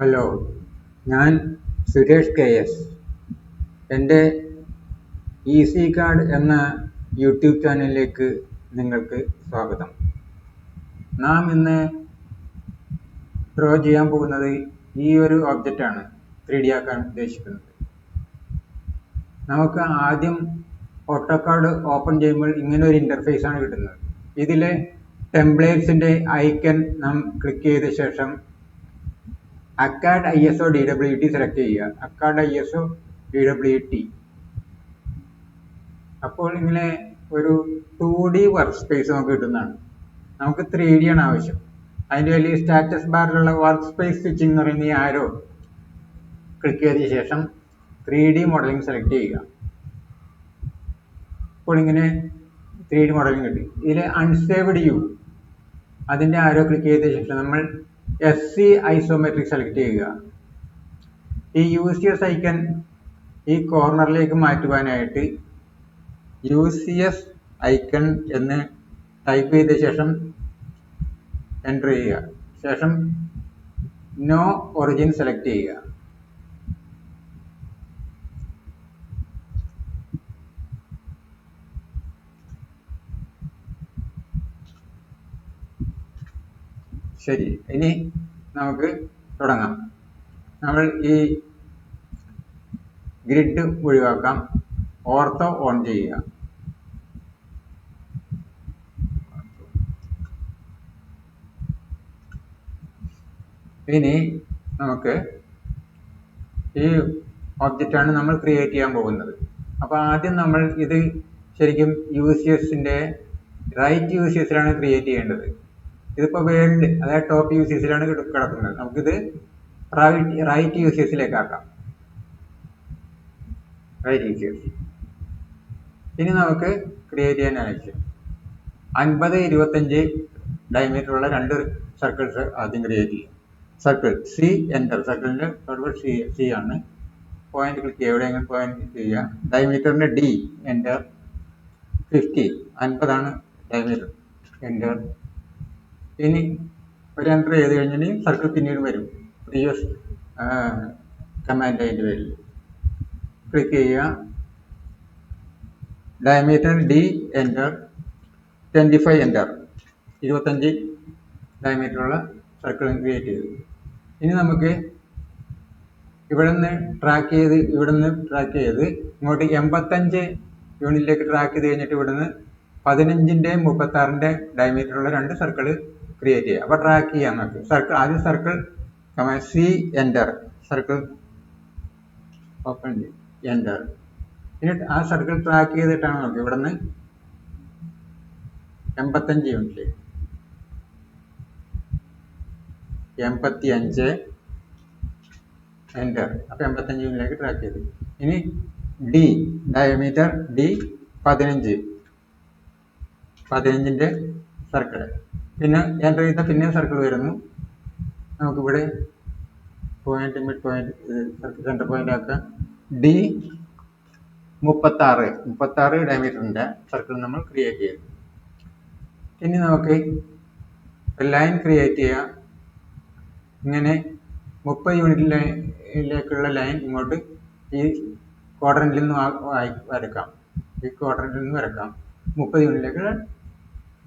Hello ഞാൻ Suresh K S. എന്റെ easy card എന്ന യൂട്യൂബ് ചാനലിലേക്ക് നിങ്ങൾക്ക് സ്വാഗതം. നാം ഇന്ന് ഡ്രോ ചെയ്യാൻ പോകുന്നത് ഈ ഒരു ഒബ്ജക്റ്റാണ് ത്രീ ഡി ആക്കാൻ ഉദ്ദേശിക്കുന്നത്. നമുക്ക് ആദ്യം ഓട്ടോ കാർഡ് ഓപ്പൺ ചെയ്യുമ്പോൾ ഇങ്ങനെ ഒരു ഇന്റർഫേസ് ആണ് കിട്ടുന്നത്. ഇതിലെ ടെംപ്ലേറ്റ്സിന്റെ ഐക്കൺ നാം ക്ലിക്ക് ചെയ്ത ശേഷം acad I S O D W T select ചെയ്യുക. Acad I S O D W T അപ്പോൾ ഇങ്ങനെ ഒരു ടു ഡി വർക്ക് സ്പേസ് നമുക്ക് കിട്ടുന്നതാണ്. നമുക്ക് ത്രീ ഡി ആണ് ആവശ്യം. അതിന്റെ വലിയ സ്റ്റാറ്റസ് ബാറിലുള്ള വർക്ക് സ്പേസ് സ്വിച്ചിങ് എന്ന് പറയുന്ന ആരോ ക്ലിക്ക് ചെയ്തതിന് ശേഷം ത്രീ ഡി മോഡലിംഗ് സെലക്ട് ചെയ്യുക. അപ്പോൾ ഇങ്ങനെ ത്രീ ഡി മോഡലിംഗ് കിട്ടി. ഇതിൽ അൺസേവ്ഡ് യു അതിന്റെ ആരോ ക്ലിക്ക് ചെയ്ത ശേഷം നമ്മൾ എസ് സി ഐസോമെട്രിക് സെലക്ട് ചെയ്യുക. ഈ യു സി എസ് ഐക്കൺ ഈ കോർണറിലേക്ക് മാറ്റുവാനായിട്ട് യു സി എസ് ഐക്കൺ എന്ന് ടൈപ്പ് ചെയ്ത ശേഷം എന്റർ ചെയ്യുക. ശേഷം നോ ഒറിജിൻ സെലക്ട് ചെയ്യുക. ശരി ഇനി നമുക്ക് തുടങ്ങാം. നമ്മൾ ഈ ഗ്രിഡ് ഒഴിവാക്കാം. ഓർത്തോ ഓൺ ചെയ്യുക. ഇനി നമുക്ക് ഈ ഒബ്ജക്റ്റാണ് നമ്മൾ ക്രിയേറ്റ് ചെയ്യാൻ പോകുന്നത്. അപ്പോൾ ആദ്യം നമ്മൾ ഇത് ശരിക്കും യു സി എസിന്റെ റൈറ്റ് യു സി എസിലാണ് ക്രിയേറ്റ് ചെയ്യേണ്ടത്. ഇതിപ്പോൾ വേൾഡ് അതായത് ടോപ്പ് യു സി എസിലാണ് കിടക്കുന്നത്. നമുക്കിത് റൈറ്റ് റൈറ്റ് യു സി ആക്കാം. റൈറ്റ് യൂസേഴ്സ് ഇനി നമുക്ക് ക്രിയേറ്റ് ചെയ്യാൻ ആവശ്യം അൻപത് ഇരുപത്തഞ്ച് ഡയമീറ്റർ ഉള്ള രണ്ട് സർക്കിൾസ് ആദ്യം ക്രിയേറ്റ് ചെയ്യും. സർക്കിൾ സി എന്റർ സർക്കിളിന്റെ സർക്കിൾ സി സി ആണ്. പോയിന്റ് ക്ലിക്ക് ചെയ്യുക. എവിടെയെങ്കിലും പോയിന്റ് ക്ലിക്ക് ചെയ്യുക. ഡയമീറ്ററിന്റെ ഡി എന്റർ ഫിഫ്റ്റി അൻപതാണ് ഡയമീറ്റർ എന്റർ ഇനി ഒരു എന്റർ ചെയ്ത് കഴിഞ്ഞാൽ സർക്കിൾ പിന്നീട് വരും. പ്രീവിയസ് കമാൻഡ് അതിന്റെ പേരിൽ ക്ലിക്ക് ചെയ്യുക. Diameter D enter twenty five enter ഇരുപത്തഞ്ച് ഡയമീറ്ററുള്ള സർക്കിൾ ക്രിയേറ്റ് ചെയ്തു. ഇനി നമുക്ക് ഇവിടെ നിന്ന് ട്രാക്ക് ചെയ്ത് ഇവിടെ നിന്ന് ട്രാക്ക് ചെയ്ത് ഇങ്ങോട്ട് എൺപത്തഞ്ച് യൂണിറ്റിലേക്ക് ട്രാക്ക് ചെയ്ത് കഴിഞ്ഞിട്ട് ഇവിടുന്ന് പതിനഞ്ചിന്റെ മുപ്പത്താറിന്റെ ഡയമീറ്ററുള്ള രണ്ട് സർക്കിൾ ക്രിയേറ്റ് ചെയ്യുക. അപ്പോൾ ട്രാക്ക് ചെയ്യാൻ നോക്കി. സർക്കിൾ ആദ്യം circle C enter circle open enter ഇനി ആ സർക്കിൾ ട്രാക്ക് ചെയ്തിട്ടാണ് നോക്കി. ഇവിടെ നിന്ന് എൺപത്തഞ്ച് യൂണിറ്റ് എൺപത്തി അഞ്ച് എന്റർ അപ്പോൾ എൺപത്തഞ്ച് യൂണിറ്റിലേക്ക് ട്രാക്ക് ചെയ്തു. ഇനി ഡി ഡയമീറ്റർ ഡി പതിനഞ്ച്. പതിനഞ്ചിന്റെ സർക്കിൾ പിന്നെ എന്റർ ചെയ്ത പിന്നെ സർക്കിൾ വരുന്നു. നമുക്കിവിടെ point mid point circle centre point ആക്കാം ഡി മുപ്പത്താറ്. മുപ്പത്താറ് ഡയമീറ്ററിന്റെ സർക്കിൾ നമ്മൾ ക്രിയേറ്റ് ചെയ്തു. ഇനി നമുക്ക് ലൈൻ ക്രിയേറ്റ് ചെയ്യാം. ഇങ്ങനെ മുപ്പത് യൂണിറ്റിലേക്കുള്ള ലൈൻ ഇങ്ങോട്ട് ഈ ക്വാഡ്രന്റിൽ നിന്ന് വരക്കാം. ഈ ക്വാഡ്രന്റിൽ നിന്ന് വരക്കാം. മുപ്പത് യൂണിറ്റിലേക്ക്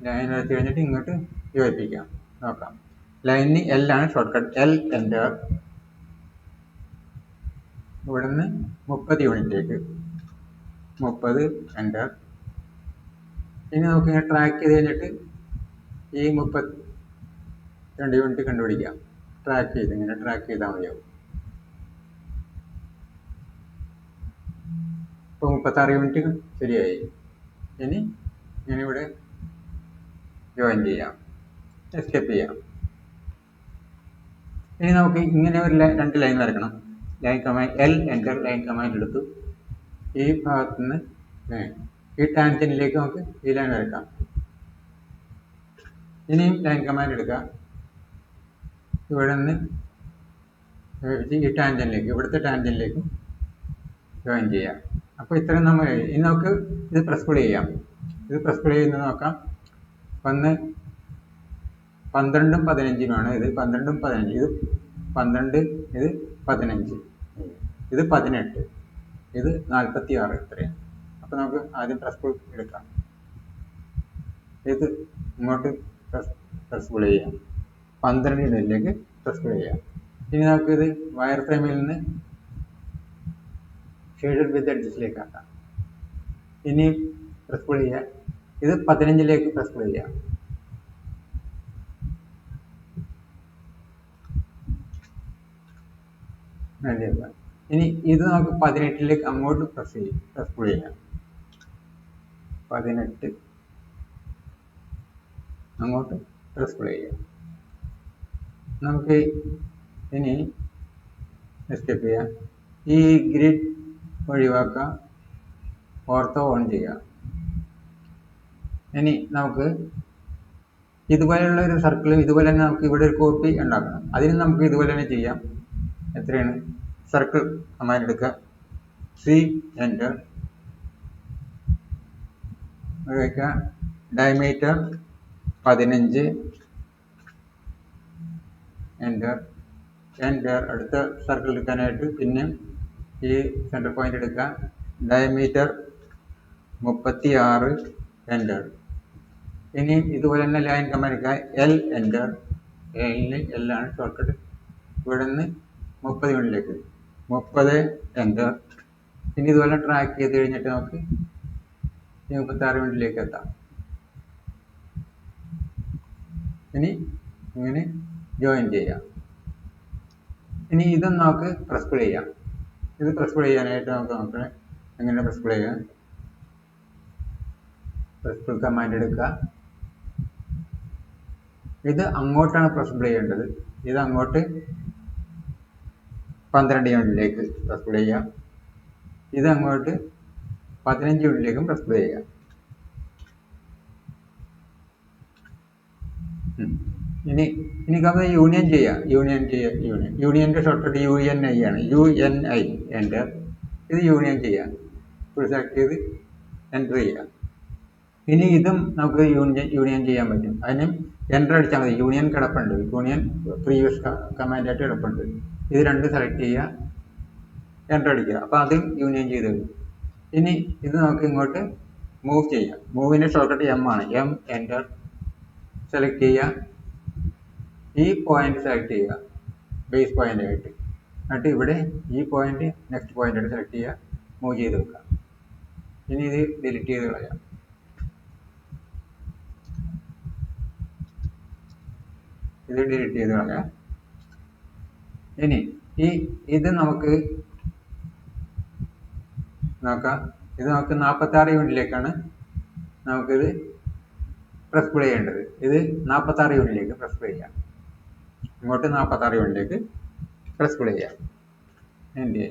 ലൈൻ വരച്ച് കഴിഞ്ഞിട്ട് ഇങ്ങോട്ട് യോജിപ്പിക്കാം. നോക്കാം. ലൈനിന് എൽ ആണ് ഷോർട്ട് കട്ട് എൽ എന്റർ ഇവിടെ നിന്ന് മുപ്പത് യൂണിറ്റിലേക്ക് മുപ്പത് എന്റർ ഇനി നമുക്ക് ഇങ്ങനെ ട്രാക്ക് ചെയ്ത് കഴിഞ്ഞിട്ട് ഈ മുപ്പത്തി രണ്ട് യൂണിറ്റ് കണ്ടുപിടിക്കാം. ട്രാക്ക് ചെയ്ത് ഇങ്ങനെ ട്രാക്ക് ചെയ്താൽ മതിയാവും. ഇപ്പോൾ മുപ്പത്താറ് യൂണിറ്റ് ശരിയായി. ഇനി ഞാനിവിടെ ജോയിൻ ചെയ്യാം. എസ്കേപ്പ് ചെയ്യാം. ഇനി നമുക്ക് ഇങ്ങനെ ഒരു രണ്ട് line വരക്കണം line command L enter line command എടുത്തു. ഈ ഭാഗത്ത് നിന്ന് ഈ ടാൻജനിലേക്ക് നമുക്ക് ഈ ലൈൻ വരക്കാം ഇനിയും ലൈൻ കമാൻഡ് എടുക്കാം ഇവിടെ നിന്ന് ഈ ടാൻജനിലേക്ക് ഇവിടുത്തെ ടാൻജനിലേക്ക് ജോയിൻ ചെയ്യാം. അപ്പോൾ ഇത്രയും നമ്മൾ ഇനി നമുക്ക് ഇത് പ്രസ് ചെയ്യാം. ഇത് പ്രസ് പ്ലേ ചെയ്യുന്നത് നോക്കാം. വന്ന് പന്ത്രണ്ടും പതിനഞ്ചിനുമാണ് ഇത് പന്ത്രണ്ടും പതിനഞ്ചും. ഇത് പന്ത്രണ്ട് ഇത് പതിനഞ്ച്. ഇത് പതിനെട്ട്. ഇത് നാൽപ്പത്തി ആറ് ഇത്രയാണ്. അപ്പോൾ നമുക്ക് ആദ്യം പ്രസ് പുൾ എടുക്കാം. ഇത് ഇങ്ങോട്ട് പ്രസ് പ്രസ് പുൾ ചെയ്യാം. പന്ത്രണ്ടിലേക്ക് പ്രസ് പുൾ ചെയ്യാം. ഇനി നമുക്ക് ഇത് വയർ ഫ്രെയിമിൽ നിന്ന് ഷെയ്ഡഡ് വിത്ത് അഡ്ജസ്റ്റിലേക്ക് ആക്കാം. ഇനി പ്രസ് പുൾ ചെയ്യുക ഇത് പതിനഞ്ചിലേക്ക് പ്രസ് ചെയ്യാം. ഇനി ഇത് നമുക്ക് പതിനെട്ടിലേക്ക് അങ്ങോട്ട് പ്രസ് ചെയ്യും പ്രസ് ചെയ്യാം. പതിനെട്ട് അങ്ങോട്ട് പ്രസ് ചെയ്യാം. നമുക്ക് ഇനി എസ്കേപ്പ് ചെയ്യാം. ഈ ഗ്രിഡ് ഒഴിവാക്കാം. ഓർത്തോ ഓൺ ചെയ്യാം. ഇനി നമുക്ക് ഇതുപോലെയുള്ള ഒരു സർക്കിൾ ഇതുപോലെ തന്നെ നമുക്ക് ഇവിടെ ഒരു കോപ്പി ഉണ്ടാക്കണം. അതിന് നമുക്ക് ഇതുപോലെ തന്നെ ചെയ്യാം. എത്രയാണ്? സർക്കിൾ കമാൻഡ് എടുക്കുക. സി എന്റർ വയ്ക്കുക ഡയമീറ്റർ പതിനഞ്ച്. എന്റർ എന്റർ അടുത്ത സർക്കിൾ എടുക്കാനായിട്ട് പിന്നെ ഈ സെന്റർ പോയിന്റ് എടുക്കുക. ഡയമീറ്റർ മുപ്പത്തി ആറ് എന്റർ ഇനി ഇതുപോലെ തന്നെ ലൈൻ കമാൻഡ് എൽ എന്റർ എല്ലിൽ എല്ലാണ് ഷോർട്ട് ഇവിടെ നിന്ന് മുപ്പത് യൂണിറ്റിലേക്ക് മുപ്പത് എന്റർ ഇനി ഇതുപോലെ ട്രാക്ക് ചെയ്ത് കഴിഞ്ഞിട്ട് നമുക്ക് ഈ മുപ്പത്തി ആറ് യൂണിറ്റിലേക്ക് എത്താം. ഇനി ഇങ്ങനെ ജോയിൻ ചെയ്യാം. ഇനി ഇതും നമുക്ക് പ്രസ് ചെയ്യാം. ഇത് പ്രസ് ചെയ്യാനായിട്ട് നമുക്ക് നമുക്ക് എങ്ങനെ പ്രസ് ചെയ്യാം? പ്രസ് കമാൻഡ് എടുക്കുക. ഇത് അങ്ങോട്ടാണ് പ്രസ്ബിൾ ചെയ്യേണ്ടത്. ഇത് അങ്ങോട്ട് പന്ത്രണ്ട് യൂണിറ്റിലേക്ക് പ്രസ്ബിൾ ചെയ്യാം ഇത് അങ്ങോട്ട് പതിനഞ്ച് യൂണിറ്റിലേക്കും പ്രസ്ബിൾ ചെയ്യാം ഇനി ഇനി നമുക്ക് യൂണിയൻ ചെയ്യാം. യൂണിയൻ ചെയ്യാം യൂണിയൻ. യൂണിയന്റെ ഷോർട്ട് യു എൻ ഐ ആണ്. U N I. എന്റെ ഇത് യൂണിയൻ ചെയ്യാം. ഫുൾ സെലക്ട് ചെയ്ത് എന്റർ ചെയ്യാം. ഇനി ഇതും നമുക്ക് യൂണിയൻ യൂണിയൻ ചെയ്യാൻ പറ്റും. അതിന് എന്റർ അടിച്ചാൽ മതി. യൂണിയൻ കിടപ്പുണ്ട്. യൂണിയൻ പ്രീവിയസ് കമാൻഡായിട്ട് കിടപ്പുണ്ട്. ഇത് രണ്ട് സെലക്ട് ചെയ്യുക എന്റർ അടിക്കുക. അപ്പോൾ അത് യൂണിയൻ ചെയ്ത് വരും ഇനി ഇത് നമുക്ക് ഇങ്ങോട്ട് മൂവ് ചെയ്യാം. മൂവിന്റെ ഷോർട്ട് എം ആണ്. എം എന്റർ സെലക്ട് ചെയ്യുക. ഈ പോയിന്റ് സെലക്ട് ചെയ്യുക. ബേസ് പോയിന്റ് ആയിട്ട്. എന്നിട്ട് ഇവിടെ ഈ പോയിന്റ് നെക്സ്റ്റ് പോയിന്റ് ആയിട്ട് സെലക്ട് ചെയ്യുക. മൂവ് ചെയ്ത് വെക്കുക. ഇനി ഇത് ഡിലീറ്റ് ചെയ്ത് കളയാം. ഇത് ഡിലീറ്റ് ചെയ്ത് കളയാം. ഇനി ഈ ഇത് നമുക്ക് നോക്കാം. ഇത് നമുക്ക് നാൽപ്പത്തി ആറ് യൂണിറ്റിലേക്കാണ് നമുക്കിത് പ്രസ് പ്ലേ ചെയ്യേണ്ടത്. ഇത് നാൽപ്പത്തി ആറ് യൂണിറ്റിലേക്ക് പ്രസ് പ്ലേ ചെയ്യാം. ഇങ്ങോട്ട് നാൽപ്പത്തി ആറ് യൂണിറ്റിലേക്ക് പ്രസ് പ്ലേ ചെയ്യാം. എന്റെ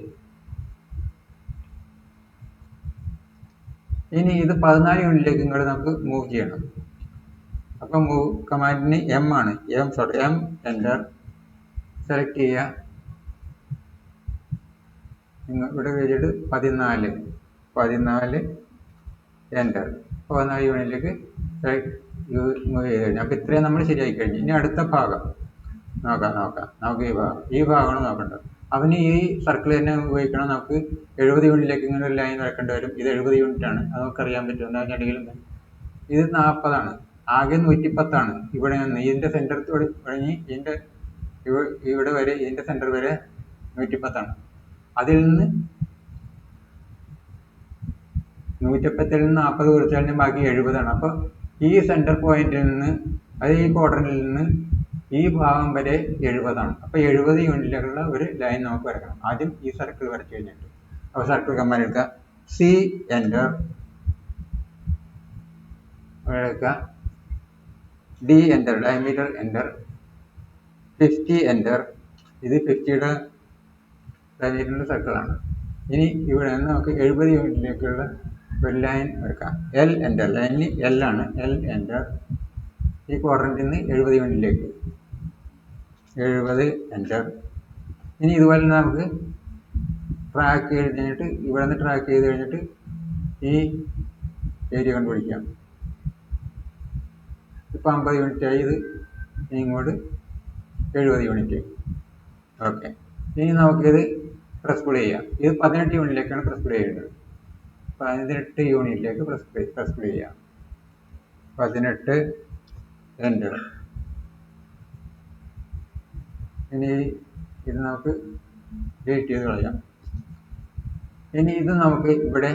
ഇനി ഇത് പതിനാല് യൂണിറ്റിലേക്ക് ഇങ്ങോട്ട് നമുക്ക് മൂവ് ചെയ്യണം. അപ്പം മൂവ് കമാൻഡിന് എം ആണ്. M sorry M enter select ചെയ്യുക. നിങ്ങൾ ഇവിടെ വെച്ചിട്ട് പതിനാല്. പതിനാല് എന്റർ പതിനാല് യൂണിറ്റിലേക്ക് മൂവ് ചെയ്ത് കഴിഞ്ഞു. അപ്പോൾ ഇത്രയും നമ്മൾ ശരിയാക്കി കഴിഞ്ഞു. ഇനി അടുത്ത ഭാഗം. നോക്കാം നോക്കാം. നമുക്ക് ഈ ഭാഗം ഈ ഭാഗമാണ് നോക്കേണ്ടത്. അവന് ഈ സർക്കിൾ തന്നെ ഉപയോഗിക്കണം. നമുക്ക് എഴുപത് യൂണിറ്റിലേക്ക് ഇങ്ങനെ ഒരു ലൈൻ വരക്കേണ്ടി വരും. ഇത് എഴുപത് യൂണിറ്റ് ആണ്. അത് നമുക്കറിയാൻ പറ്റും. എന്താ വെച്ചിട്ടുണ്ടെങ്കിൽ ഇത് നാൽപ്പതാണ് ആകെ നൂറ്റിപ്പത്താണ്. ഇവിടെ നിന്ന് ഇതിന്റെ സെന്റർ തുടങ്ങി ഇതിന്റെ ഇവിടെ വരെ ഇതിന്റെ സെന്റർ വരെ നൂറ്റിപ്പത്താണ്. അതിൽ നിന്ന് നൂറ്റിപ്പത്തിൽ നിന്ന് നാൽപ്പത് കുറച്ചാലും ബാക്കി എഴുപതാണ്. അപ്പോൾ ഈ സെന്റർ പോയിന്റിൽ നിന്ന് അത് ഈ ക്വാർട്ടറിൽ നിന്ന് ഈ ഭാഗം വരെ എഴുപതാണ്. അപ്പോൾ എഴുപത് യൂണിറ്റിലുള്ള ഒരു ലൈൻ നമുക്ക് വരക്കണം. ആദ്യം ഈ സർക്കിൾ വരച്ചു കഴിഞ്ഞിട്ട്. അപ്പോൾ സർക്കിൾ കമ്പാൻ എടുക്കുക. സി എന്റർ എടുക്കുക D enter diameter enter fifty enter ഇത് ഫിഫ്റ്റിയുടെ ഡയമീറ്ററിന്റെ സർക്കിളാണ് ഇനി ഇവിടെ നിന്ന് നമുക്ക് എഴുപത് യൂണിറ്റിലേക്കുള്ള ഒരു ലൈൻ എടുക്കാം. എൽ എന്റർ ലൈനിൽ എൽ ആണ്. എൽ എന്റർ ഈ ക്വാഡ്രന്റിൽ നിന്ന് എഴുപത് യൂണിറ്റിലേക്ക്. എഴുപത് എന്റർ ഇനി ഇതുപോലെ നമുക്ക് ട്രാക്ക് ചെയ്ത് കഴിഞ്ഞിട്ട് ഇവിടെ നിന്ന് ട്രാക്ക് ചെയ്ത് കഴിഞ്ഞിട്ട് ഈ ഏരിയ കണ്ടുപിടിക്കാം. ഇപ്പം അമ്പത് യൂണിറ്റ് ആയി ഇത് ഇങ്ങോട്ട് എഴുപത് യൂണിറ്റ്. ഓക്കെ. ഇനി നമുക്കിത് പ്രസ് പുൾ ചെയ്യാം. ഇത് പതിനെട്ട് യൂണിറ്റിലേക്കാണ് പ്രസ് പുൾ ചെയ്യേണ്ടത്. പതിനെട്ട് യൂണിറ്റിലേക്ക് പ്രസ് പ്രസ് പുൾ ചെയ്യാം. പതിനെട്ട് എന്റർ ഇനി ഇത് നമുക്ക് ഡിലീറ്റ് ചെയ്ത് കളയാം. ഇനി ഇത് നമുക്ക് ഇവിടെ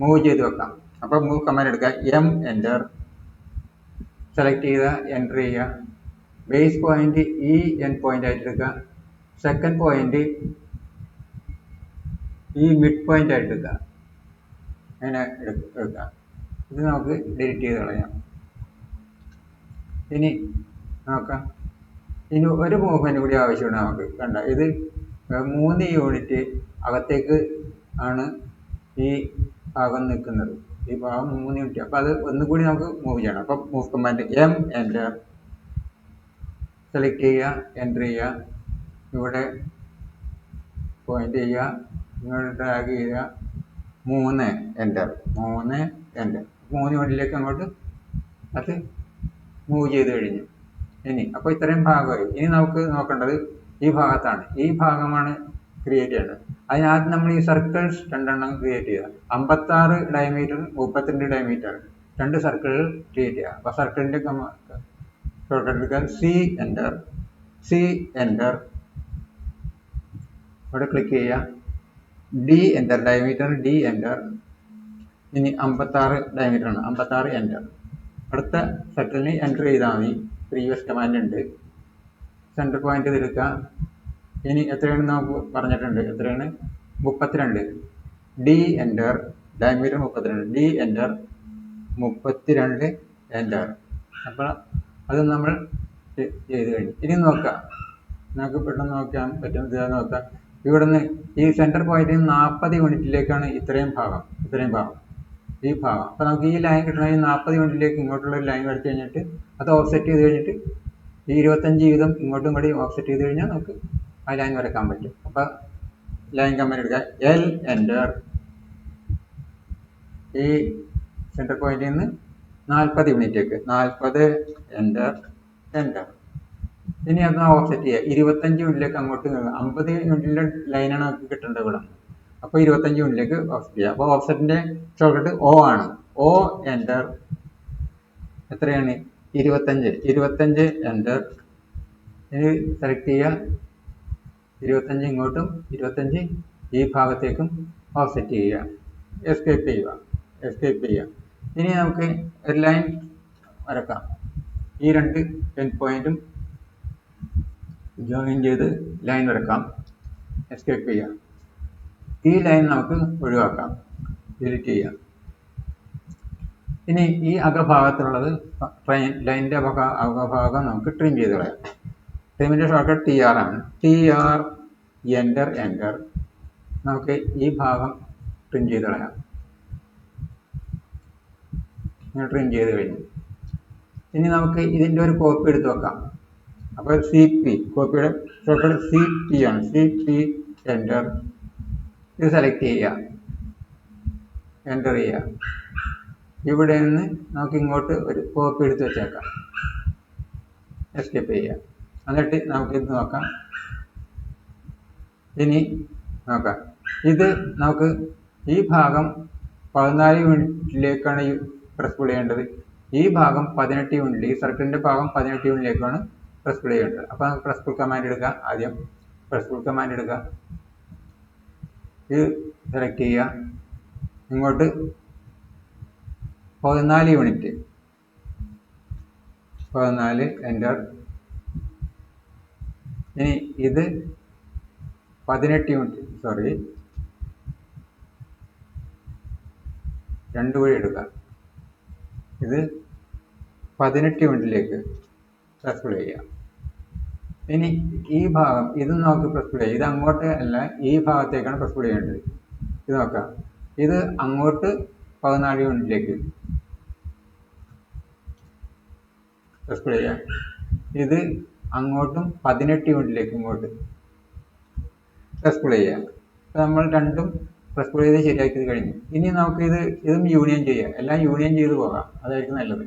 മൂവ് ചെയ്ത് വെക്കാം. അപ്പോൾ മൂവ് കമാൻഡ് എടുക്കുക. എം എന്റർ സെലക്ട് ചെയ്ത എന്റർ ചെയ്യുക. ബേസ് പോയിന്റ് ഈ എൻ പോയിന്റ് ആയിട്ട് എടുക്കുക സെക്കൻഡ് പോയിന്റ് ഈ മിഡ് പോയിന്റ് ആയിട്ട് എടുക്കുക അങ്ങനെ എടുക്ക- എടുക്കുക. ഇത് നമുക്ക് ഡിലീറ്റ് ചെയ്ത് കളയാം. ഇനി നോക്കാം. ഇനി ഒരു മൂവ്മെന്റ് കൂടി ആവശ്യമാണ് നമുക്ക്. കണ്ട? ഇത് മൂന്ന് യൂണിറ്റ് അകത്തേക്ക് ആണ് ഈ ഭാഗം നിൽക്കുന്നത്. ഈ ഭാഗം മൂന്ന് യൂണിറ്റ് അപ്പോൾ അത് ഒന്നും കൂടി നമുക്ക് മൂവ് ചെയ്യണം. അപ്പം move command M enter select ചെയ്യുക എന്റർ ചെയ്യുക. ഇവിടെ പോയിന്റ് ചെയ്യുക. ഇങ്ങോട്ട് ഡ്രാഗ് ചെയ്യുക. മൂന്ന് എന്റർ മൂന്ന് എന്റർ മൂന്ന് യൂണിറ്റിലേക്ക് അങ്ങോട്ട് അത് മൂവ് ചെയ്ത് കഴിഞ്ഞു. ഇനി അപ്പോൾ ഇത്രയും ഭാഗമായി. ഇനി നമുക്ക് നോക്കേണ്ടത് ഈ ഭാഗത്താണ്. ഈ ഭാഗമാണ് ക്രിയേറ്റ് ചെയ്യേണ്ടത്. അതിനകത്ത് നമ്മൾ ഈ സർക്കിൾസ് രണ്ടെണ്ണം ക്രിയേറ്റ് ചെയ്യുക. അമ്പത്താറ് ഡയമീറ്റർ മുപ്പത്തിരണ്ട് ഡയമീറ്റർ രണ്ട് സർക്കിളുകൾ ക്രിയേറ്റ് ചെയ്യുക. അപ്പോൾ സർക്കിളിന്റെ ഷോർട്ട് എടുക്കാൻ സി എന്റർ സി എന്റർ ഇവിടെ ക്ലിക്ക് ചെയ്യുക. D enter diameter D enter ഇനി അമ്പത്താറ് ഡയമീറ്റർ ആണ്. അമ്പത്താറ് എന്റർ അടുത്ത സെറ്റിലിന് എന്റർ ചെയ്താൽ മതി. പ്രീവിയസ് കമാൻഡ് ഉണ്ട്. സെന്റർ പോയിന്റ് എടുക്കുക ഇനി എത്രയാണ് നമുക്ക് പറഞ്ഞിട്ടുണ്ട്. എത്രയാണ്? മുപ്പത്തിരണ്ട്. ഡി എന്റർ ഡയമീറ്റർ മുപ്പത്തിരണ്ട്. ഡി എന്റർ മുപ്പത്തിരണ്ട് എന്റർ അപ്പോൾ അത് നമ്മൾ ചെയ്ത് കഴിഞ്ഞു. ഇനി നോക്കാം. നമുക്ക് പെട്ടെന്ന് നോക്കാൻ പറ്റും ഇതാ നോക്കാം. ഇവിടുന്ന് ഈ സെന്റർ പോയിന്റിൽ നാൽപ്പത് യൂണിറ്റിലേക്കാണ് ഇത്രയും ഭാഗം. ഇത്രയും ഭാഗം. ഈ ഭാഗം. അപ്പോൾ നമുക്ക് ഈ ലൈൻ കിട്ടണമെങ്കിൽ നാൽപ്പത് യൂണിറ്റിലേക്ക് ഇങ്ങോട്ടുള്ള ലൈൻ വരച്ച് കഴിഞ്ഞിട്ട് അത് ഓഫ്സെറ്റ് ചെയ്ത് കഴിഞ്ഞിട്ട് ഈ ഇരുപത്തഞ്ച് വീതം ഇങ്ങോട്ടും കൂടി ഓഫ്സെറ്റ് ചെയ്ത് കഴിഞ്ഞാൽ നമുക്ക് ആ ലൈൻ വരക്കാൻ പറ്റും. അപ്പോൾ ലൈൻ കമ്പനി എടുക്കുക. എൽ എന്റർ ഈ സെന്റർ പോയിന്റിൽ നിന്ന് നാൽപ്പത് യൂണിറ്റേക്ക് നാൽപ്പത് എന്റർ എന്റർ ഇനി അത് ഓഫ്സെറ്റ് ചെയ്യുക ഇരുപത്തഞ്ച് യൂണിറ്റിലേക്ക് അങ്ങോട്ട് അമ്പത് യൂണിറ്റിന്റെ ലൈനാണ് നമുക്ക് കിട്ടേണ്ടത് ഇവിടെ. അപ്പോൾ ഇരുപത്തഞ്ച് യൂണിറ്റിലേക്ക് ഓഫ്സെറ്റ് ചെയ്യുക അപ്പോൾ ഓഫ്സെറ്റിന്റെ ഷോർട്ട് ഒ ആണ്. ഒ എന്റർ എത്രയാണ്? ഇരുപത്തഞ്ച്. ഇരുപത്തഞ്ച് എന്റർ ഇനി സെലക്ട് ചെയ്യുക. ഇരുപത്തഞ്ച് ഇങ്ങോട്ടും ഇരുപത്തഞ്ച് ഈ ഭാഗത്തേക്കും ഓഫ്സെറ്റ് ചെയ്യുക. എസ്കേപ്പ് ചെയ്യുക. എസ്കേപ്പ് ചെയ്യുക. ഇനി നമുക്ക് ഒരു ലൈൻ വരക്കാം. ഈ രണ്ട് പെൻ പോയിന്റും ജോയിൻ ചെയ്ത് ലൈൻ വരക്കാം. എസ്കേപ്പ് ചെയ്യുക. ഈ ലൈൻ നമുക്ക് ഒഴിവാക്കാം. ഡിലീറ്റ് ചെയ്യാം ഇനി ഈ അകഭാഗത്തുള്ളത് ലൈനിന്റെ അക അകഭാഗം നമുക്ക് ട്രിം ചെയ്ത് കളയാം. ട്രിമിന്റെ ഷോർട്ട് ടി ആർ ആണ്. ടി ആർ എന്റർ എന്റർ നമുക്ക് ഈ ഭാഗം ട്രിം ചെയ്ത് കളയാം. ഇങ്ങനെ ട്രിം ചെയ്ത് കഴിഞ്ഞു. ഇനി നമുക്ക് ഇതിന്റെ ഒരു കോപ്പി എടുത്ത് വെക്കാം. അപ്പോൾ സി പി കോപ്പിയുടെ ഷോർട്ട് സി പി ആണ്. സി പി എന്റർ ഇത് സെലക്ട് ചെയ്യുക. എന്റർ ചെയ്യുക. ഇവിടെ നിന്ന് നമുക്ക് ഇങ്ങോട്ട് ഒരു കോപ്പി എടുത്ത് വെച്ചേക്കാം. എസ്കേപ്പ് ചെയ്യുക. എന്നിട്ട് ഇത് നോക്കാം. ഇനി നോക്കാം. ഇത് നമുക്ക് ഈ ഭാഗം പതിനാല് യൂണിറ്റിലേക്കാണ് ഈ പ്രസ് പുൾ ചെയ്യേണ്ടത്. ഈ ഭാഗം പതിനെട്ട് യൂണിറ്റ് ഈ സർക്കിളിന്റെ ഭാഗം പതിനെട്ട് യൂണിറ്റിലേക്കാണ് പ്രസ് പുൾ ചെയ്യേണ്ടത്. അപ്പോൾ നമുക്ക് പ്രസ് പുൾ കമാൻഡ് എടുക്കുക ആദ്യം പ്രസ് പുൾ കമാൻഡ് എടുക്കുക ഇത് സെലക്ട് ചെയ്യുക. ഇങ്ങോട്ട് പതിനാല് യൂണിറ്റ് പതിനാല് എന്റർ ഇനി ഇത് പതിനെട്ട് യൂണിറ്റ് സോറി രണ്ട് വഴി എടുക്കാം. ഇത് പതിനെട്ട് യൂണിറ്റിലേക്ക് പ്രസ് ചെയ്യാം. ഇനി ഈ ഭാഗം ഇത് നമുക്ക് പ്രസ് ചെയ്യാം. ഇത് അങ്ങോട്ട് അല്ല ഈ ഭാഗത്തേക്കാണ് പ്രസ് ചെയ്യേണ്ടത്. ഇത് നോക്കാം. ഇത് അങ്ങോട്ട് പതിനാല് യൂണിറ്റിലേക്ക് പ്രസ് ചെയ്യാം. ഇത് അങ്ങോട്ടും പതിനെട്ട് യൂണിറ്റിലേക്ക് ഇങ്ങോട്ട്. പ്രസ് ചെയ്യാം അപ്പോൾ നമ്മൾ രണ്ടും പ്രസ് ചെയ്ത് ശരിയാക്കിയത് കഴിഞ്ഞു. ഇനി നമുക്ക് ഇത് ഇതും യൂണിയൻ ചെയ്യാം എല്ലാം യൂണിയൻ ചെയ്ത് പോകാം. അതായിരിക്കും നല്ലത്.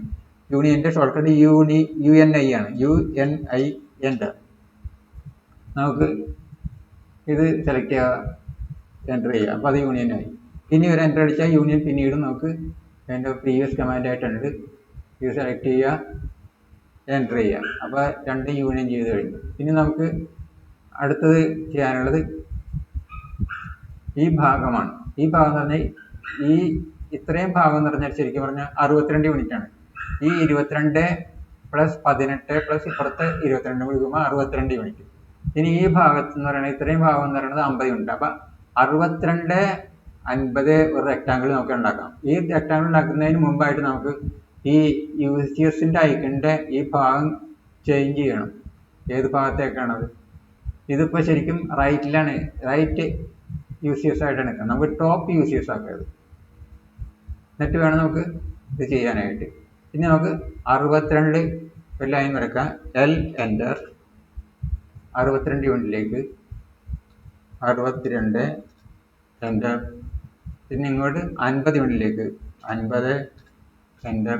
യൂണിയന്റെ ഷോർട്ട് കട്ട് യൂണി യു എൻ ഐ ആണ്. യു എൻ ഐ എന്റർ നമുക്ക് ഇത് സെലക്ട് ചെയ്യുക എന്റർ ചെയ്യുക അപ്പോൾ അത് യൂണിയനായി ഇനി ഒരു എന്റർ അടിച്ചാൽ യൂണിയൻ പിന്നീട് നമുക്ക് അതിന്റെ പ്രീവിയസ് കമാൻഡ് ആയിട്ടുണ്ട് ഇത് സെലക്ട് ചെയ്യുക. എന്റർ ചെയ്യാം. അപ്പോൾ രണ്ട് യൂണിയൻ ചെയ്ത് കഴിഞ്ഞു. ഇനി നമുക്ക് അടുത്തത് ചെയ്യാനുള്ളത് ഈ ഭാഗമാണ്. ഈ ഭാഗം എന്ന് പറഞ്ഞാൽ ഈ ഇത്രയും ഭാഗം എന്ന് പറഞ്ഞാൽ ശരിക്കും പറഞ്ഞാൽ അറുപത്തിരണ്ട് യൂണിറ്റ് ആണ്. ഈ ഇരുപത്തിരണ്ട് പ്ലസ് പതിനെട്ട് പ്ലസ് ഇപ്പുറത്തെ ഇരുപത്തിരണ്ട് കൊടുക്കുമ്പോൾ അറുപത്തിരണ്ട് യൂണിറ്റ് ഇനി ഈ ഭാഗത്ത് എന്ന് പറയുന്നത് ഇത്രയും ഭാഗം എന്ന് പറയുന്നത് അമ്പത് യൂണിറ്റ് അപ്പം അറുപത്തിരണ്ട് അൻപത് ഒരു റെക്റ്റാങ്കിൾ നമുക്ക് ഉണ്ടാക്കാം. ഈ റെക്റ്റാങ്കിൾ ഉണ്ടാക്കുന്നതിന് മുമ്പായിട്ട് നമുക്ക് ഈ യു സി എസിന്റെ ഐക്കണിന്റെ ഈ ഭാഗം ചേഞ്ച് ചെയ്യണം. ഏത് ഭാഗത്തേക്കാണ് ഭാഗത്തേക്കാണത്? ഇതിപ്പോൾ ശരിക്കും റൈറ്റിലാണ് റൈറ്റ് യു സി എസ് ആയിട്ടാണ് നിൽക്കുന്നത്. നമുക്ക് ടോപ്പ് യു സി എസ് ആക്കരുത്. എന്നിട്ട് വേണം നമുക്ക് ഇത് ചെയ്യാനായിട്ട്. ഇനി നമുക്ക് അറുപത്തിരണ്ട് ഒരു ലൈൻ വരക്കാം എൽ എന്റർ അറുപത്തിരണ്ട് യൂണിറ്റിലേക്ക്. അറുപത്തിരണ്ട് എന്റർ പിന്നെ ഇങ്ങോട്ട് അൻപത് യൂണിറ്റിലേക്ക്. അൻപത് എന്റർ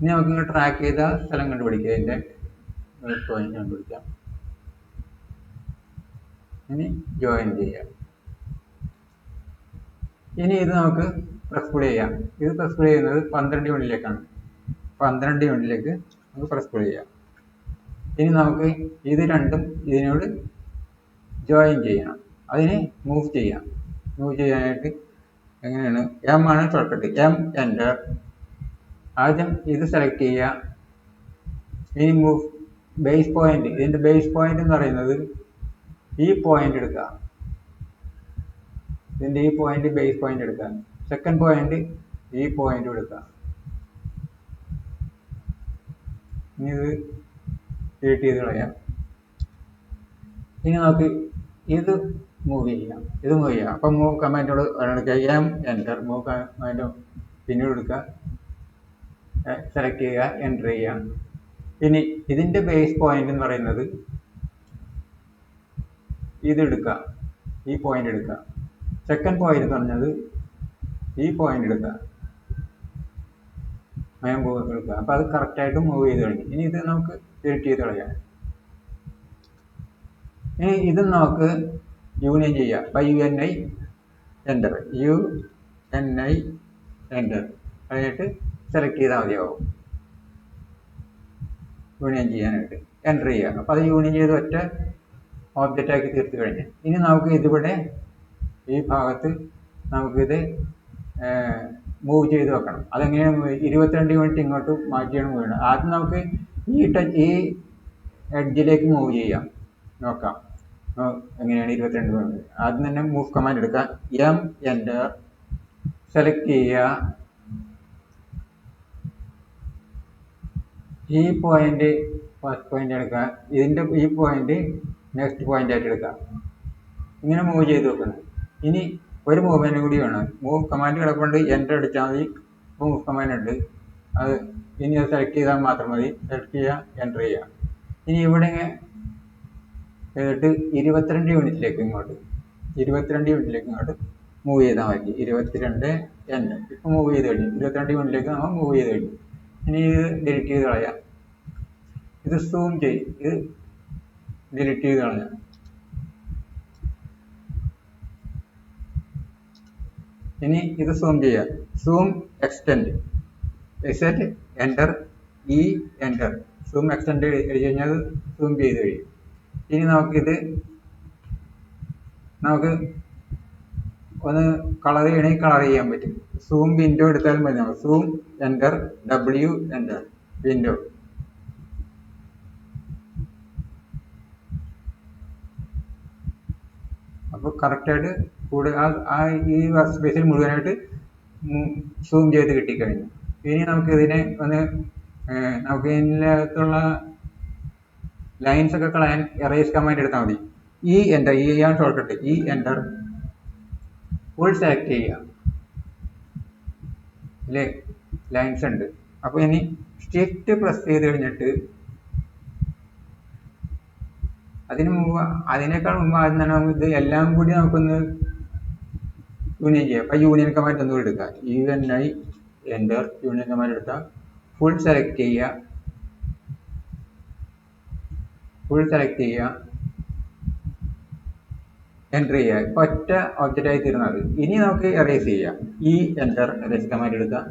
ഇനി നമുക്ക് ട്രാക്ക് ചെയ്ത സ്ഥലം കണ്ടുപിടിക്കുക എന്റെ പോയിന്റ് കണ്ടുപിടിക്കാം. ഇനി ജോയിൻ ചെയ്യാം. ഇനി ഇത് നമുക്ക് പ്രസ് ചെയ്യാം. ഇത് പ്രസ് ചെയ്യുന്നത് പന്ത്രണ്ട് യൂണിറ്റിലേക്കാണ് പന്ത്രണ്ട് യൂണിറ്റിലേക്ക് നമുക്ക് പ്രസ് ചെയ്യാം. ഇനി നമുക്ക് ഇത് രണ്ടും ഇതിനോട് ജോയിൻ ചെയ്യണം. അതിനെ മൂവ് ചെയ്യാം. മൂവ് ചെയ്യാനായിട്ട് എങ്ങനെയാണ്? എം ആണ് ഷോർട്ട് കട്ട് എം എന്റർ ആദ്യം ഇത് സെലക്ട് ചെയ്യുക. ഇനി മൂവ് ബേസ് പോയിന്റ് ഇതിന്റെ ബേസ് പോയിന്റ് എന്ന് പറയുന്നത് ഈ പോയിന്റ് എടുക്കുക. ഇതിന്റെ ഈ പോയിന്റ് ബേസ് പോയിന്റ് എടുക്കുക. സെക്കൻഡ് പോയിന്റ് ഈ പോയിന്റ് എടുക്കുക. ഇനി ഇത് ഡിലീറ്റ് ചെയ്ത് കളയാം ഇനി നമുക്ക് ഇത് മൂവ് ചെയ്യാം. ഇത് മൂവ് ചെയ്യാം. അപ്പം മൂവ് കമാൻഡോട് എടുക്കുക എം എന്റർ മൂവ് കമാൻഡോ പിന്നീട് എടുക്കുക. സെലക്ട് ചെയ്യുക എന്റർ ചെയ്യുക. ഇനി ഇതിന്റെ ബേസ് പോയിന്റ് എന്ന് പറയുന്നത് ഇതെടുക്കുക ഈ പോയിന്റ് എടുക്കുക. സെക്കൻഡ് പോയിന്റ് എന്ന് പറഞ്ഞത് ഈ പോയിന്റ് എടുക്കുക. മയം എടുക്കുക. അപ്പോൾ അത് കറക്റ്റായിട്ട് മൂവ് ചെയ്ത് കഴിഞ്ഞു ഇനി ഇത് നമുക്ക് എഡിറ്റ് ചെയ്ത് കളയാം. ഇനി ഇത് നമുക്ക് യൂണിയൻ ചെയ്യാം. By U N I enter U N I enter കഴിഞ്ഞിട്ട് സെലക്ട് ചെയ്താൽ മതിയാവും. യൂണിയൻ ചെയ്യാനായിട്ട്. എന്റർ ചെയ്യുക. അപ്പോൾ അത് യൂണിയൻ ചെയ്ത് ഒറ്റ ഓബ്ജക്റ്റ് ആക്കി തീർത്ത് കഴിഞ്ഞ്. ഇനി നമുക്ക് ഇതിവിടെ ഈ ഭാഗത്ത് നമുക്കിത് മൂവ് ചെയ്ത് വെക്കണം. അതെങ്ങനെയാണ് ഇരുപത്തിരണ്ട് യൂണിറ്റ് ഇങ്ങോട്ട് മാറ്റിയാണ് മൂവ് ചെയ്യണം ആദ്യം നമുക്ക് ഈ ടച്ച് ഈ എഡ്ജിലേക്ക് മൂവ് ചെയ്യാം. നോക്കാം. എങ്ങനെയാണ് ഇരുപത്തിരണ്ട് യൂണിറ്റ് ആദ്യം തന്നെ മൂവ് കമാൻഡ് എടുക്കുക. എം എന്റർ സെലക്ട് ചെയ്യുക. ഈ പോയിന്റ് ഫസ്റ്റ് പോയിന്റ് എടുക്കുക. ഇതിന്റെ ഈ പോയിന്റ് നെക്സ്റ്റ് പോയിന്റ് ആയിട്ട് എടുക്കുക. ഇങ്ങനെ മൂവ് ചെയ്ത് വെക്കുന്നത് ഇനി ഒരു മൂവ്മെന്റും കൂടി വേണം. മൂവ് കമാൻഡ് കിടപ്പുണ്ട്. എന്റർ അടിച്ചാൽ മതി. മൂവ് കമാൻഡ് ഉണ്ട്. അത് ഇനി അത് സെലക്ട് ചെയ്താൽ മാത്രം മതി. സെലക്ട് ചെയ്യുക എന്റർ ചെയ്യുക. ഇനി ഇവിടെ എന്നിട്ട് ഇരുപത്തിരണ്ട് യൂണിറ്റിലേക്ക് ഇങ്ങോട്ട്. ഇരുപത്തിരണ്ട് യൂണിറ്റിലേക്ക് ഇങ്ങോട്ട് മൂവ് ചെയ്താൽ മതി. ഇരുപത്തിരണ്ട് എൻ ഇപ്പം മൂവ് ചെയ്ത് കഴിഞ്ഞു. ഇരുപത്തിരണ്ട് യൂണിറ്റിലേക്ക് നമ്മൾ മൂവ് ചെയ്ത് കഴിഞ്ഞു. ഇനി ഇത് ഡിലീറ്റ് ചെയ്ത് കളയാം. ഇത് സൂം ചെയ്യും ഇത് ഡിലീറ്റ് ചെയ്ത് കളയാം. ഇനി ഇത് സൂം ചെയ്യാം. Zoom extend exit enter E enter zoom extend എഴുതി കഴിഞ്ഞാൽ സൂം ചെയ്ത് കഴിയും. ഇനി നമുക്കിത് നമുക്ക് ഒന്ന് കളർ ചെയ്യണമെങ്കിൽ കളർ ചെയ്യാൻ പറ്റും. സൂം വിൻഡോ എടുത്താലും മതി zoom enter W enter window അപ്പോൾ കറക്റ്റായിട്ട് കൂടെ ആ ഈ വർക്ക് സ്പേസിൽ മുഴുവനായിട്ട് സൂം ചെയ്ത് കിട്ടിക്കഴിഞ്ഞു. ഇനി നമുക്ക് ഇതിനെ ഒന്ന് നമുക്ക് ഇതിനകത്തുള്ള ലൈൻസ് ഒക്കെ കളയാൻ എറേസ് കമാൻഡ് എടുത്താൽ മതി. ഈ എന്റർ ഈ ആണ് shortcut E enter full select ചെയ്യുക. അല്ലേ ലൈൻസ് ഉണ്ട്. അപ്പോൾ ഇനി ഷിഫ്റ്റ് പ്രസ് ചെയ്ത് കഴിഞ്ഞിട്ട് അതിന് മുമ്പ് അതിനേക്കാൾ മുമ്പ് ആദ്യം തന്നെ നമുക്ക് ഇത് എല്ലാം കൂടി നമുക്കൊന്ന് യൂണിയൻ ചെയ്യാം. അപ്പോൾ യൂണിയൻ കമാൻഡ് ഒന്ന് എടുക്കുക. U N I enter union command എടുത്താൽ ഫുൾ സെലക്ട് ചെയ്യുക. ഫുൾ സെലക്ട് ചെയ്യുക. എന്റർ ചെയ്യുക. ഇപ്പം ഒറ്റ ഒബ്ജക്റ്റ് ആയി തീർന്നത് ഇനി നമുക്ക് എറേസ് ചെയ്യാം. ഈ എന്റർ എറേസ് കമാൻഡ് എടുക്കുക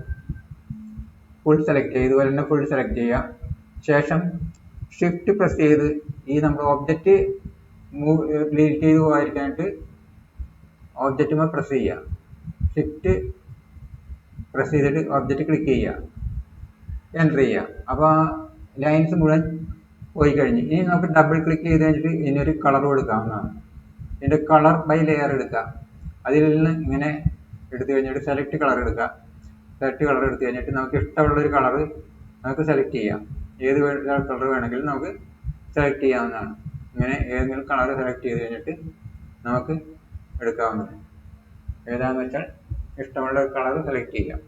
ഫുൾ സെലക്ട് ചെയ്ത് ഇതുപോലെ തന്നെ ഫുൾ സെലക്ട് ചെയ്യുക. ശേഷം ഷിഫ്റ്റ് പ്രസ് ചെയ്ത് ഈ നമ്മൾ ഒബ്ജക്റ്റ് മൂവ് ഡിലീറ്റ് ചെയ്ത് പോകാതിരിക്കാനായിട്ട് ഒബ്ജക്റ്റുമ്പോൾ പ്രസ് ചെയ്യുക. ഷിഫ്റ്റ് പ്രസ് ചെയ്തിട്ട് ഒബ്ജക്റ്റ് ക്ലിക്ക് ചെയ്യുക. എന്റർ ചെയ്യുക. അപ്പോൾ ലൈൻസ് മുഴുവൻ പോയി കഴിഞ്ഞ്. ഇനി നമുക്ക് ഡബിൾ ക്ലിക്ക് ചെയ്ത് കഴിഞ്ഞിട്ട് ഒരു കളർ കൊടുക്കാവുന്നതാണ് ഇതിന്റെ കളർ ബൈ ലെയർ എടുക്കുക അതിൽ നിന്ന് ഇങ്ങനെ എടുത്തു കഴിഞ്ഞിട്ട് സെലക്ട് കളർ എടുക്കുക സെലക്ട് കളർ എടുത്തു കഴിഞ്ഞിട്ട് നമുക്ക് ഇഷ്ടമുള്ള ഒരു കളർ നമുക്ക് സെലക്ട് ചെയ്യാം. ഏത് കളർ വേണമെങ്കിലും നമുക്ക് സെലക്ട് ചെയ്യാവുന്നതാണ്. ഇങ്ങനെ ഏതെങ്കിലും കളർ സെലക്ട് ചെയ്ത് കഴിഞ്ഞിട്ട് നമുക്ക് എടുക്കാവുന്നതാണ്. ഏതാണെന്ന് വെച്ചാൽ ഇഷ്ടമുള്ള കളർ സെലക്ട് ചെയ്യാം.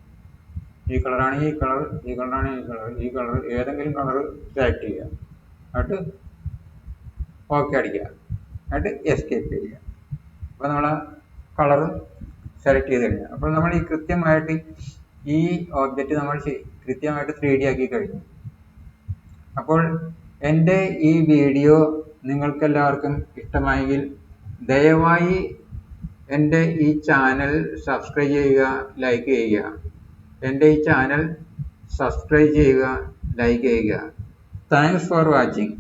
ഈ കളറാണെങ്കിൽ ഈ കളർ ഈ കളറാണെങ്കിൽ ഈ കളർ ഈ കളർ ഏതെങ്കിലും കളർ സെലക്ട് ചെയ്യുക എന്നിട്ട് ഓക്കെ അടിക്കുക. എന്നിട്ട് എസ്കേപ്പ് ചെയ്യുക. അപ്പോൾ നമ്മൾ കളർ സെലക്ട് ചെയ്ത് കഴിഞ്ഞു. അപ്പോൾ നമ്മൾ ഈ കൃത്യമായിട്ട് ഈ ഓബ്ജക്റ്റ് നമ്മൾ കൃത്യമായിട്ട് ത്രീ ഡി ആക്കി കഴിഞ്ഞു. അപ്പോൾ എന്റെ ഈ വീഡിയോ നിങ്ങൾക്കെല്ലാവർക്കും ഇഷ്ടമായെങ്കിൽ ദയവായി എന്റെ ഈ ചാനൽ സബ്സ്ക്രൈബ് ചെയ്യുക ലൈക്ക് ചെയ്യുക. എന്റെ ഈ ചാനൽ സബ്സ്ക്രൈബ് ചെയ്യുക ലൈക്ക് ചെയ്യുക. Thanks for watching